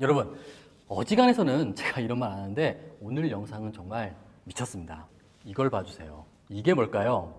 여러분, 어지간해서는 제가 이런 말 안 하는데 오늘 영상은 정말 미쳤습니다. 이걸 봐주세요. 이게 뭘까요?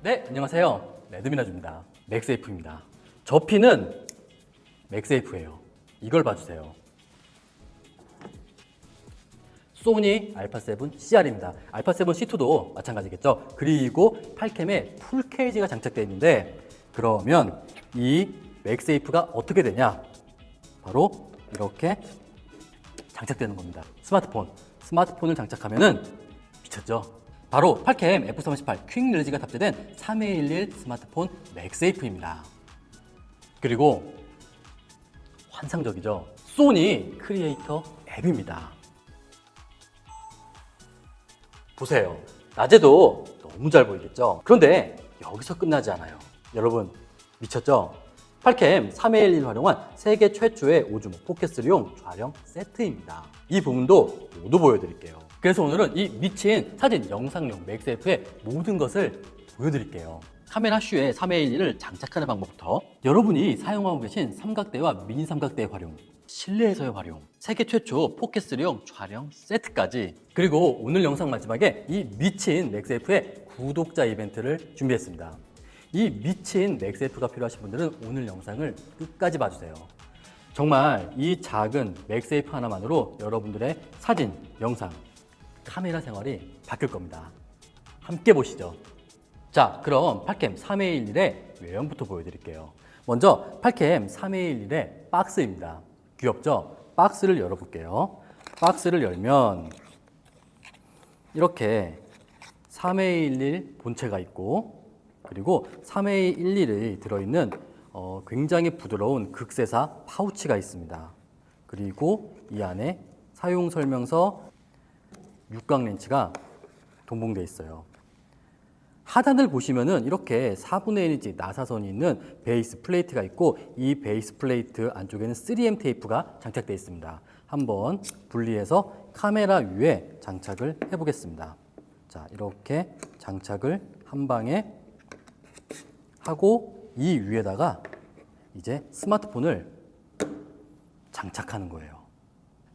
네, 안녕하세요. 레드미나주입니다. 맥세이프입니다. 저 피는 맥세이프예요. 이걸 봐주세요. 소니 알파7 CR입니다. 알파7 C2도 마찬가지겠죠. 그리고 8캠에 풀 케이지가 장착되어 있는데 그러면 이 맥세이프가 어떻게 되냐? 바로 이렇게 장착되는 겁니다. 스마트폰. 스마트폰을 장착하면은 미쳤죠? 바로 8캠 F38 퀵 릴리지가 탑재된 3211 스마트폰 맥세이프입니다. 그리고 환상적이죠? 소니 크리에이터 앱입니다. 보세요. 낮에도 너무 잘 보이겠죠? 그런데 여기서 끝나지 않아요. 여러분, 미쳤죠? 8캠 311 활용한 세계 최초의 오즈모 포켓3용 촬영 세트입니다. 이 부분도 모두 보여드릴게요. 그래서 오늘은 이 미친 사진 영상용 맥세이프의 모든 것을 보여드릴게요. 카메라 슈에 311을 장착하는 방법부터 여러분이 사용하고 계신 삼각대와 미니 삼각대의 활용, 실내에서의 활용, 세계 최초 포켓3용 촬영 세트까지 그리고 오늘 영상 마지막에 이 미친 맥세이프의 구독자 이벤트를 준비했습니다. 이 미친 맥세이프가 필요하신 분들은 오늘 영상을 끝까지 봐주세요. 정말 이 작은 맥세이프 하나만으로 여러분들의 사진, 영상, 카메라 생활이 바뀔 겁니다. 함께 보시죠. 자, 그럼 8캠 321의 외형부터 보여드릴게요. 먼저 8캠 321의 박스입니다. 귀엽죠? 박스를 열어볼게요. 박스를 열면 이렇게 3211 본체가 있고 그리고 3211이 들어있는 어, 굉장히 부드러운 극세사 파우치가 있습니다. 그리고 이 안에 사용 설명서 육각 렌치가 동봉되어 있어요. 하단을 보시면은 이렇게 4분의 1인치 나사선이 있는 베이스 플레이트가 있고 이 베이스 플레이트 안쪽에는 3M 테이프가 장착되어 있습니다. 한번 분리해서 카메라 위에 장착을 해보겠습니다. 자, 이렇게 장착을 한 방에 하고 이 위에다가 이제 스마트폰을 장착하는 거예요.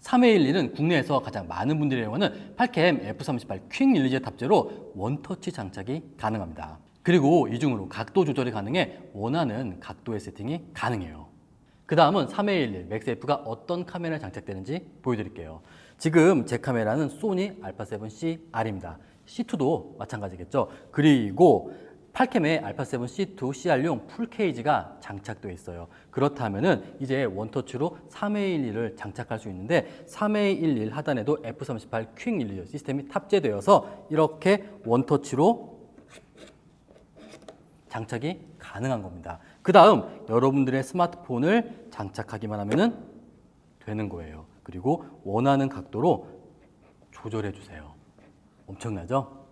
3211은 국내에서 가장 많은 분들이 이용하는 8캠 F38 퀵 릴리즈 탑재로 원터치 장착이 가능합니다. 그리고 이 중으로 각도 조절이 가능해 원하는 각도의 세팅이 가능해요. 그 다음은 3211 맥스F가 어떤 카메라에 장착되는지 보여드릴게요. 지금 제 카메라는 소니 알파7C R입니다. C2도 마찬가지겠죠. 그리고 8캠에 알파7 C2 CR용 풀 케이지가 장착되어 있어요. 그렇다면은 이제 원터치로 3A11을 장착할 수 있는데 3A11 하단에도 F38 퀵 릴리즈 시스템이 탑재되어서 이렇게 원터치로 장착이 가능한 겁니다. 그 다음 여러분들의 스마트폰을 장착하기만 하면은 되는 거예요. 그리고 원하는 각도로 조절해 주세요. 엄청나죠?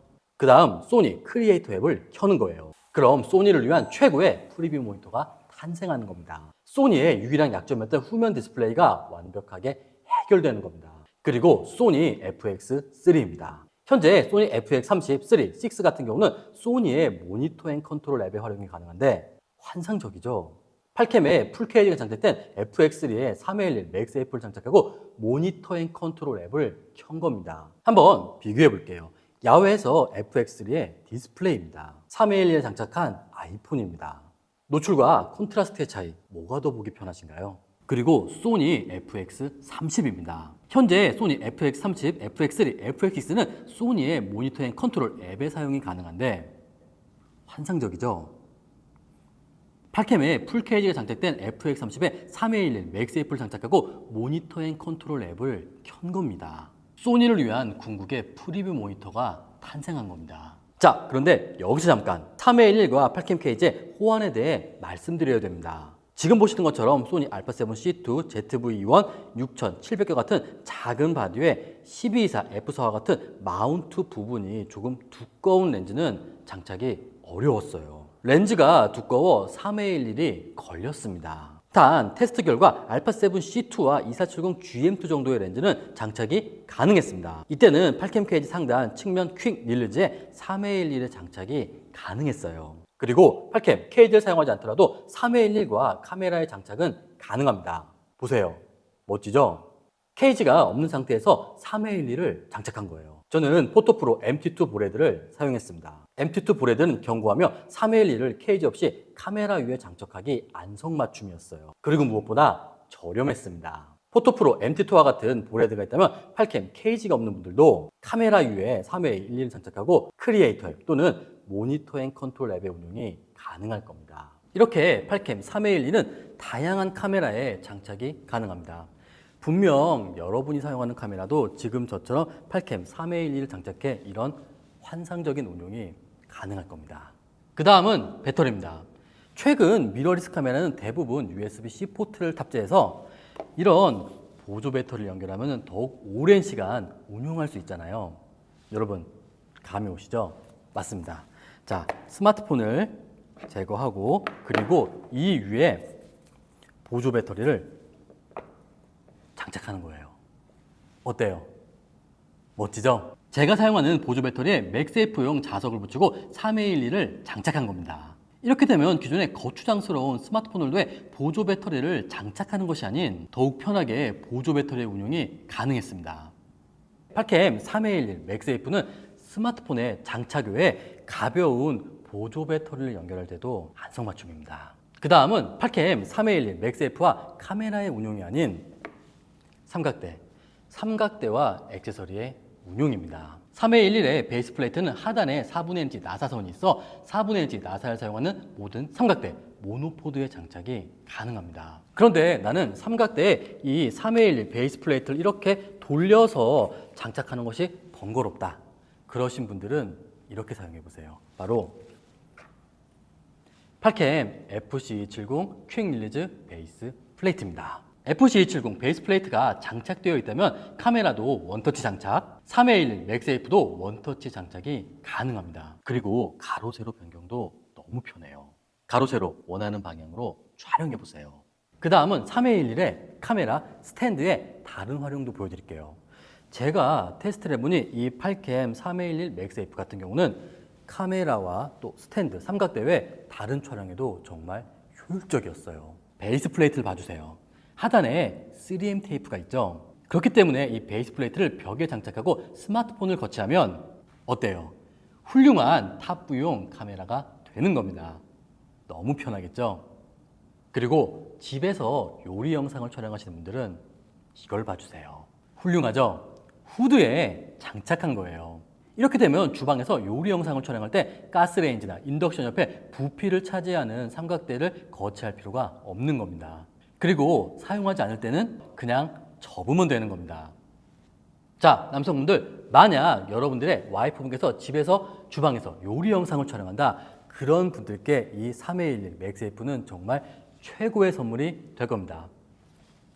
그 다음 소니 크리에이터 앱을 켜는 거예요. 그럼 소니를 위한 최고의 프리뷰 모니터가 탄생하는 겁니다. 소니의 유일한 약점이었던 후면 디스플레이가 완벽하게 해결되는 겁니다. 그리고 소니 FX3입니다. 현재 소니 FX33, 6 같은 경우는 소니의 모니터 앤 컨트롤 앱의 활용이 가능한데 환상적이죠. 8캠에 풀케이지가 장착된 FX3에 311 맥스 앱을 장착하고 모니터 앤 컨트롤 앱을 켠 겁니다. 한번 비교해 볼게요. 야외에서 FX3의 디스플레이입니다. 311에 장착한 아이폰입니다. 노출과 콘트라스트의 차이, 뭐가 더 보기 편하신가요? 그리고 소니 FX30입니다. 현재 소니 FX30, FX3, FX6는 소니의 모니터 앤 컨트롤 앱의 사용이 가능한데 환상적이죠? 8캠에 풀케이지가 장착된 FX30에 311 맥스 앱을 장착하고 모니터 앤 컨트롤 앱을 켠 겁니다. 소니를 위한 궁극의 프리뷰 모니터가 탄생한 겁니다. 자, 그런데 여기서 잠깐 3회11과 8캠 케이지의 호환에 대해 말씀드려야 됩니다. 지금 보시는 것처럼 소니 알파7C2 ZV-1 6700개 같은 작은 바디에 1224 F4와 같은 마운트 부분이 조금 두꺼운 렌즈는 장착이 어려웠어요. 렌즈가 두꺼워 3회11이 걸렸습니다. 단 테스트 결과 알파7C2와 2470 GM2 정도의 렌즈는 장착이 가능했습니다. 이때는 8캠 케이지 상단 측면 퀵 릴리즈에 3회11의 장착이 가능했어요. 그리고 8캠 케이지를 사용하지 않더라도 3회11과 카메라의 장착은 가능합니다. 보세요. 멋지죠? 케이지가 없는 상태에서 3회11을 장착한 거예요. 저는 포토프로 MT2 보레드를 사용했습니다. MT2 보레드는 견고하며 3회11을 케이지 없이 카메라 위에 장착하기 안성맞춤이었어요. 그리고 무엇보다 저렴했습니다. 포토프로 MT2와 같은 보레드가 있다면 8캠 케이지가 없는 분들도 카메라 위에 3회11을 장착하고 크리에이터 앱 또는 모니터 앤 컨트롤 앱의 운용이 가능할 겁니다. 이렇게 8캠 3회11은 다양한 카메라에 장착이 가능합니다. 분명 여러분이 사용하는 카메라도 지금 저처럼 8캠 3회11을 장착해 이런 환상적인 운용이 가능할 겁니다. 그 다음은 배터리입니다. 최근 미러리스 카메라는 대부분 USB-C 포트를 탑재해서 이런 보조 배터리를 연결하면 더욱 오랜 시간 운용할 수 있잖아요. 여러분, 감이 오시죠? 맞습니다. 자, 스마트폰을 제거하고 그리고 이 위에 보조 배터리를 장착하는 거예요. 어때요? 멋지죠? 제가 사용하는 보조 배터리에 맥세이프용 자석을 붙이고 3회11을 장착한 겁니다. 이렇게 되면 기존의 거추장스러운 스마트폰들도에 보조 배터리를 장착하는 것이 아닌 더욱 편하게 보조 배터리의 운용이 가능했습니다. 8캠 3회11 맥세이프는 스마트폰의 장착 외에 가벼운 보조 배터리를 연결할 때도 안성맞춤입니다. 그 다음은 8캠 3회11 맥세이프와 카메라의 운용이 아닌 삼각대, 삼각대와 액세서리의 운용입니다. 3회11의 베이스 플레이트는 하단에 4분의 1인치 나사선이 있어 4분의 1인치 나사를 사용하는 모든 삼각대, 모노포드의 장착이 가능합니다. 그런데 나는 삼각대에 이 3회11 베이스 플레이트를 이렇게 돌려서 장착하는 것이 번거롭다. 그러신 분들은 이렇게 사용해 보세요. 바로 8캠 FC270 퀵 릴리즈 베이스 플레이트입니다. FC270 베이스 플레이트가 장착되어 있다면 카메라도 원터치 장착, 3회1 맥세이프도 원터치 장착이 가능합니다. 그리고 가로 세로 변경도 너무 편해요. 가로 세로 원하는 방향으로 촬영해 보세요. 그 다음은 3회11의 카메라 스탠드의 다른 활용도 보여드릴게요. 제가 테스트를 해보니 이 8캠 3회11 맥세이프 같은 경우는 카메라와 또 스탠드, 삼각대 외 다른 촬영에도 정말 효율적이었어요. 베이스 플레이트를 봐주세요. 하단에 3M 테이프가 있죠. 그렇기 때문에 이 베이스 플레이트를 벽에 장착하고 스마트폰을 거치하면 어때요? 훌륭한 탑부용 카메라가 되는 겁니다. 너무 편하겠죠? 그리고 집에서 요리 영상을 촬영하시는 분들은 이걸 봐주세요. 훌륭하죠? 후드에 장착한 거예요. 이렇게 되면 주방에서 요리 영상을 촬영할 때 가스레인지나 인덕션 옆에 부피를 차지하는 삼각대를 거치할 필요가 없는 겁니다. 그리고 사용하지 않을 때는 그냥 접으면 되는 겁니다. 자, 남성분들, 만약 여러분들의 와이프분께서 집에서 주방에서 요리 영상을 촬영한다. 그런 분들께 이 3회11 맥세이프는 정말 최고의 선물이 될 겁니다.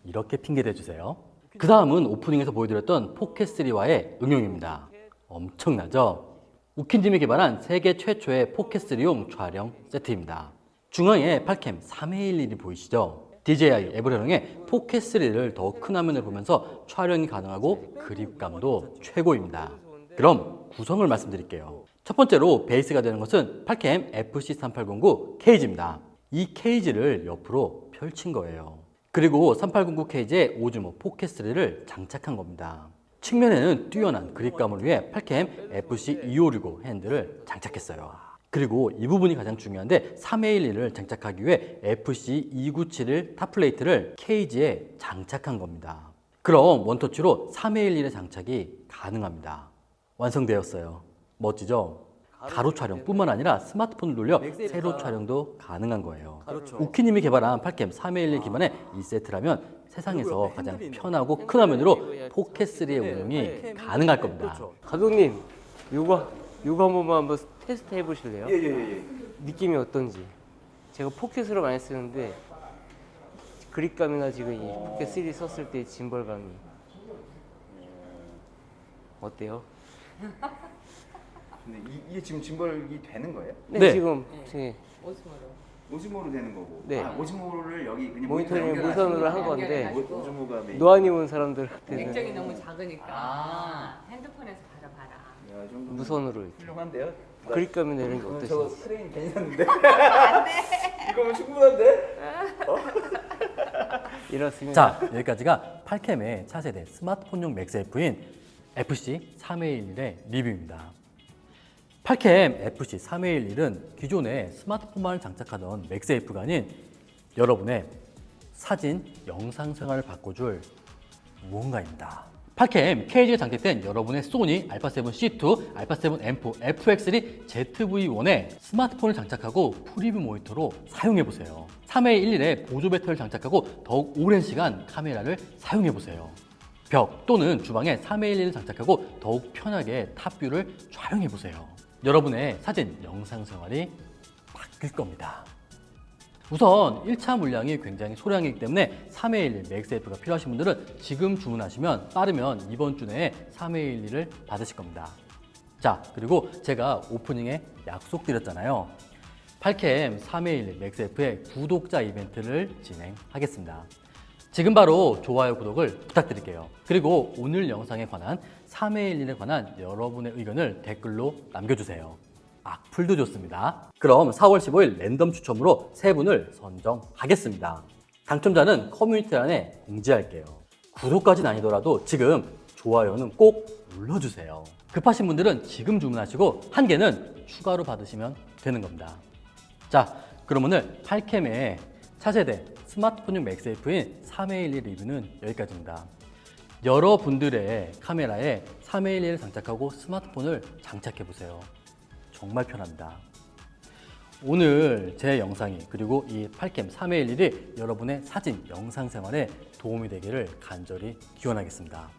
이렇게 핑계 대 주세요. 그 다음은 오프닝에서 보여드렸던 포켓3와의 응용입니다. 엄청나죠? 우킨짐이 개발한 세계 최초의 포켓3용 촬영 세트입니다. 중앙에 8캠 3회11이 보이시죠? DJI 앱을 활용해 포켓 3를 더 큰 화면을 보면서 촬영이 가능하고 그립감도 최고입니다. 그럼 구성을 말씀드릴게요. 첫 번째로 베이스가 되는 것은 8캠 FC3809 케이지입니다. 이 케이지를 옆으로 펼친 거예요. 그리고 3809 케이지에 오즈모 포켓 3를 장착한 겁니다. 측면에는 뛰어난 그립감을 위해 8캠 FC2565 핸들을 장착했어요. 그리고 이 부분이 가장 중요한데 3회11을 장착하기 위해 FC297을 탑플레이트를 케이지에 장착한 겁니다. 그럼 원터치로 3회11의 장착이 가능합니다. 완성되었어요. 멋지죠? 가로 촬영뿐만 아니라 스마트폰을 돌려 세로 촬영도 가능한 거예요. 그렇죠. 우키님이 개발한 팔캠 3111 기반의 이 세트라면 세상에서 가장 편하고 큰 화면으로 4K3의 운영이 가능할 겁니다. 그렇죠. 감독님, 요거 요거 한 번만 한번 테스트 해보실래요? 예예 예. 느낌이 어떤지. 제가 포켓으로 많이 쓰는데 그립감이나 지금 이 포켓 3 썼을 때 짐벌감이 어때요? 근데 이, 이게 지금 짐벌이 되는 거예요? 네, 네. 지금 네. 오즈모로 되는 거고. 네. 아, 오즈모를 여기 그냥 모니터링 무선으로 한 건데 오- 오즈모가 메인. 노안이 온 사람들한테는 액정이 너무 작으니까 핸드폰에서 받아봐라. 이 정도면 무선으로 이렇게 훌륭한데요? 그립 감이 내는 게 어, 저거 어떠신지. 스크린 괜히 샀는데. 이거면 충분한데? 이렇습니다. 자, 여기까지가 8캠의 차세대 스마트폰용 맥스F인 FC 3211의 리뷰입니다. 8캠 FC 3211은 기존의 스마트폰만을 장착하던 맥스F가 아닌 여러분의 사진, 영상 생활을 바꿔줄 무언가입니다. 8캠 케이지에 장착된 여러분의 소니 알파7C2, 알파7M4, FX3, ZV-1에 스마트폰을 장착하고 프리뷰 모니터로 사용해보세요. 3회11에 보조 배터리를 장착하고 더욱 오랜 시간 카메라를 사용해보세요. 벽 또는 주방에 3회11을 장착하고 더욱 편하게 탑뷰를 촬영해보세요. 여러분의 사진, 영상 생활이 바뀔 겁니다. 우선 1차 물량이 굉장히 소량이기 때문에 3회11 맥스F가 필요하신 분들은 지금 주문하시면 빠르면 이번 주 내에 3회11을 받으실 겁니다. 자, 그리고 제가 오프닝에 약속드렸잖아요. 8캠 3회11 맥스F의 구독자 이벤트를 진행하겠습니다. 지금 바로 좋아요, 구독을 부탁드릴게요. 그리고 오늘 영상에 관한 3회11에 관한 여러분의 의견을 댓글로 남겨주세요. 악플도 좋습니다. 그럼 4월 15일 랜덤 추첨으로 세 분을 선정하겠습니다. 당첨자는 커뮤니티란에 공지할게요. 구독까지는 아니더라도 지금 좋아요는 꼭 눌러주세요. 급하신 분들은 지금 주문하시고 한 개는 추가로 받으시면 되는 겁니다. 자, 그럼 오늘 8캠의 차세대 스마트폰용 맥세이프인 3회11 리뷰는 여기까지입니다. 여러분들의 카메라에 3회11을 장착하고 스마트폰을 장착해 보세요. 정말 편합니다. 오늘 제 영상이 그리고 이 8캠 3회11이 여러분의 사진, 영상 생활에 도움이 되기를 간절히 기원하겠습니다.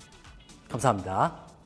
감사합니다.